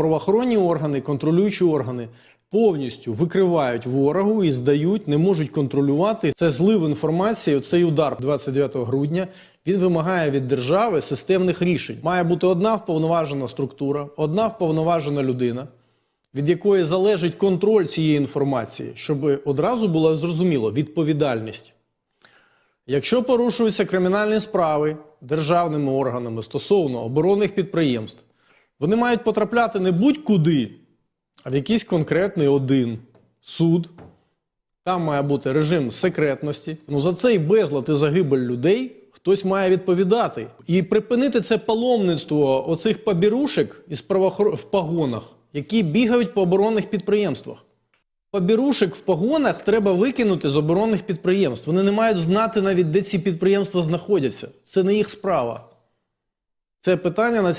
правоохоронні органи, контролюючі органи повністю викривають ворогу і здають, не можуть контролювати. Це злив інформації. Оцей удар 29 грудня. Він вимагає від держави системних рішень. Має бути одна вповноважена структура, одна вповноважена людина, від якої залежить контроль цієї інформації, щоб одразу було зрозуміло відповідальність. Якщо порушуються кримінальні справи державними органами стосовно оборонних підприємств, вони мають потрапляти не будь-куди, а в якийсь конкретний один суд. Там має бути режим секретності. Ну за цей безлад і загибель людей хтось має відповідати. І припинити це паломництво оцих побірушек із правоохор... в погонах, які бігають по оборонних підприємствах. Побірушек в погонах треба викинути з оборонних підприємств. Вони не мають знати навіть, де ці підприємства знаходяться. Це не їх справа. Це питання національної.